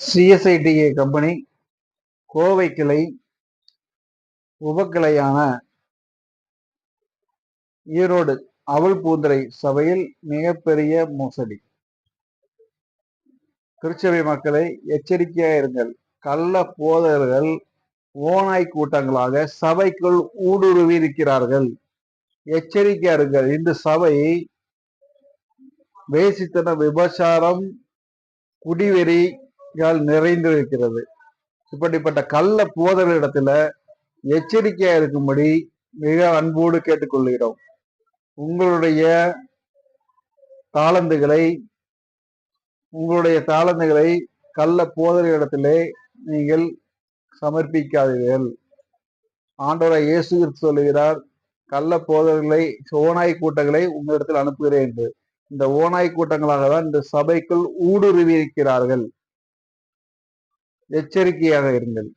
சிஎஸ்ஐடிஏ company Kovai கிளை உபக்கிளையான ஈரோடு அவள் பூந்தரை சபையில் மிகப்பெரிய மோசடி. திருச்சபை மக்களை எச்சரிக்கையா இருங்கள். கள்ள போதகர்கள் ஓனாய் கூட்டங்களாக சபைக்குள் ஊடுருவி இருக்கிறார்கள். எச்சரிக்கையா இருங்கள். இந்த சபை வேசித்தன விபச்சாரம் குடிவெறி நிறைந்திருக்கிறது. இப்படிப்பட்ட கள்ள இடத்துல எச்சரிக்கையா இருக்கும்படி மிக அன்போடு கேட்டுக்கொள்கிறோம். உங்களுடைய தாளந்துகளை உங்களுடைய தாளந்துகளை கள்ள இடத்திலே நீங்கள் சமர்ப்பிக்காதீர்கள். ஆண்டவரை இயேசு சொல்லுகிறார் கள்ள போதல்களை ஓனாய் கூட்டங்களை உங்களிடத்தில் அனுப்புகிறேன் என்று. இந்த ஓனாய் கூட்டங்களாக தான் இந்த சபைக்குள் ஊடுருவி இருக்கிறார்கள் எச்சரிக்கையாக இருங்கள்